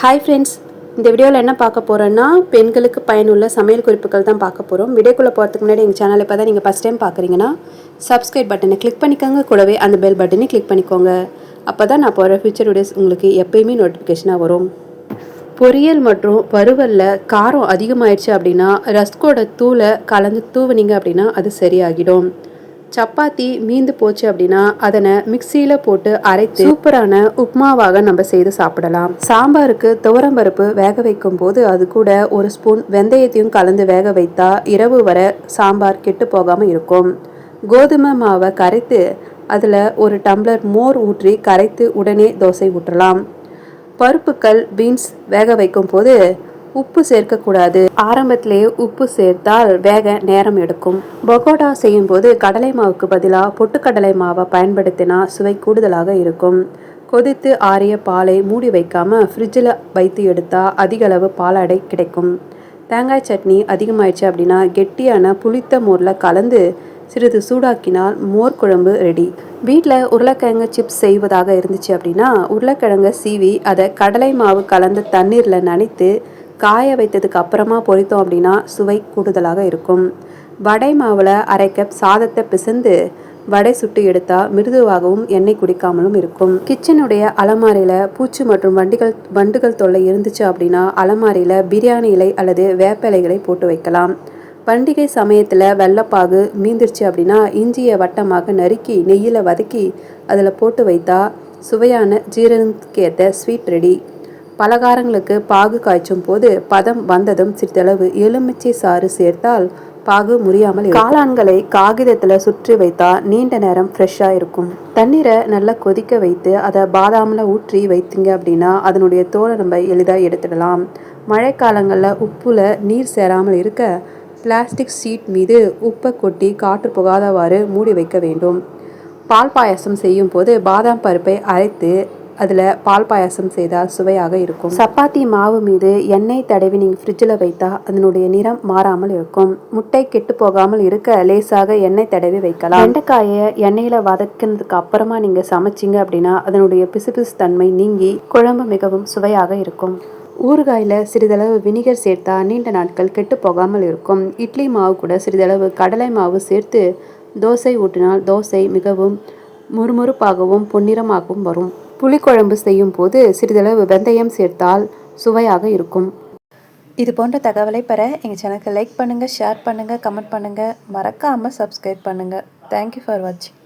Hi friends இந்த வீடியோவில் என்ன பார்க்க போகிறோன்னா பெண்களுக்கு பயனுள்ள சமையல் குறிப்புகள் தான் பார்க்க போகிறோம் வீடியோக்குள்ளே போகிறதுக்கு முன்னாடி எங்கள் சேனலை இப்போ தான் நீங்கள் ஃபஸ்ட் டைம் பார்க்குறீங்கன்னா சப்ஸ்கிரைப் பட்டனை கிளிக் பண்ணிக்கோங்க. கூடவே அந்த பெல் பட்டனை கிளிக் பண்ணிக்கோங்க. அப்போ தான் நான் போகிற ஃபியூச்சர் வீடியோஸ் உங்களுக்கு எப்பயுமே நோட்டிஃபிகேஷனாக வரும். பொரியல் மற்றும் வறுவலில் காரம் அதிகமாயிடுச்சு அப்படின்னா ரஸ்கோட தூளை கலந்து தூவுனீங்க அப்படின்னா அது சரியாகிடும். சப்பாத்தி மீந்து போச்சு அப்படின்னா அதனை மிக்சியில் போட்டு அரைத்து சூப்பரான உப்மாவாக நம்ம செய்து சாப்பிடலாம். சாம்பாருக்கு துவரம் பருப்பு வேக வைக்கும் போது அது கூட ஒரு ஸ்பூன் வெந்தயத்தையும் கலந்து வேக வைத்தா இரவு வர சாம்பார் கெட்டு போகாமல் இருக்கும். கோதுமை மாவை கரைத்து அதில் ஒரு டம்ளர் மோர் ஊற்றி கரைத்து உடனே தோசை ஊற்றலாம். பருப்புக்கள் பீன்ஸ் வேக வைக்கும் போது உப்பு சேர்க்கக்கூடாது. ஆரம்பத்திலேயே உப்பு சேர்த்தால் வேக நேரம் எடுக்கும். பகோடா செய்யும் போது கடலை மாவுக்கு பதிலாக பொட்டுக்கடலை மாவை பயன்படுத்தினா சுவை கூடுதலாக இருக்கும். கொதித்து ஆறிய பாலை மூடி வைக்காம ஃப்ரிட்ஜில் வைத்து எடுத்தால் அதிக அளவு பாலாடை கிடைக்கும். தேங்காய் சட்னி அதிகமாயிடுச்சு அப்படின்னா கெட்டியான புளித்த மோரில் கலந்து சிறிது சூடாக்கினால் மோர் குழம்பு ரெடி வீட்டில் உருளைக்கிழங்கு சிப்ஸ் செய்வதாக இருந்துச்சு அப்படின்னா உருளைக்கிழங்கை சீவி அதை கடலை மாவு கலந்த தண்ணீரில் நனைத்து காய வைத்ததுக்கு அப்புறமா பொரித்தோம் அப்படின்னா சுவை கூடுதலாக இருக்கும். வடை மாவில் அரை கப் சாதத்தை பிசைந்து வடை சுட்டு எடுத்தால் மிருதுவாகவும் எண்ணெய் குடிக்காமலும் இருக்கும். கிச்சனுடைய அலமாரியில் பூச்சி மற்றும் வண்டிகள் வண்டுகள் தொல்லை இருந்துச்சு அப்படின்னா அலமாரியில் பிரியாணி இலை அல்லது வேப்ப இலைகளை போட்டு வைக்கலாம். பண்டிகை சமயத்தில் வெள்ளைப்பாகு மீந்துருச்சு அப்படின்னா இஞ்சியை வட்டமாக நறுக்கி நெய்யில் வதக்கி அதில் போட்டு வைத்தா சுவையான ஜீரணக்கேற்ற ஸ்வீட் ரெடி பலகாரங்களுக்கு பாகு காய்ச்சும் போது பதம் வந்ததும் சிறிதளவு எலுமிச்சை சாறு சேர்த்தால் பாகு முறியாமல் காளான்களை காகிதத்தில் சுற்றி வைத்தா நீண்ட நேரம் ஃப்ரெஷ்ஷாக இருக்கும். தண்ணீரை நல்லா கொதிக்க வைத்து அதை பாதாமில் ஊற்றி வைத்தீங்க அப்படின்னா அதனுடைய தோலை நம்ம எளிதாக எடுத்துடலாம். மழைக்காலங்களில் உப்புல நீர் சேராமல் இருக்க பிளாஸ்டிக் ஷீட் மீது உப்பை கொட்டி காற்று புகாதவாறு மூடி வைக்க வேண்டும். பால் பாயசம் செய்யும் போது பாதாம் பருப்பை அரைத்து அதில் பால் பாயாசம் செய்தால் சுவையாக இருக்கும். சப்பாத்தி மாவு மீது எண்ணெய் தடவி நீங்கள் ஃப்ரிட்ஜில் வைத்தா அதனுடைய நிறம் மாறாமல் இருக்கும். முட்டை கெட்டு போகாமல் இருக்க லேசாக எண்ணெய் தடவி வைக்கலாம். வெண்டைக்காயை எண்ணெயில் வதக்கினதுக்கு அப்புறமா நீங்கள் சமைச்சிங்க அப்படின்னா அதனுடைய பிசுபிசு தன்மை நீங்கி குழம்பு மிகவும் சுவையாக இருக்கும். ஊறுகாயில் சிறிதளவு வினிகர் சேர்த்தா நீண்ட நாட்கள் கெட்டு போகாமல் இருக்கும். இட்லி மாவு கூட சிறிதளவு கடலை மாவு சேர்த்து தோசை ஊட்டினால் தோசை மிகவும் முறுமுறுப்பாகவும் பொன்னிறமாகவும் வரும். புளிக்குழம்பு செய்யும் போது சிறிதளவு வெந்தயம் சேர்த்தால் சுவையாக இருக்கும். இது போன்ற தகவலை பெற எங்கள் சேனலுக்கு லைக் பண்ணுங்கள் ஷேர் பண்ணுங்கள் கமெண்ட் பண்ணுங்கள் மறக்காமல் சப்ஸ்கிரைப் பண்ணுங்கள் தேங்க்யூ ஃபார் வாட்சிங்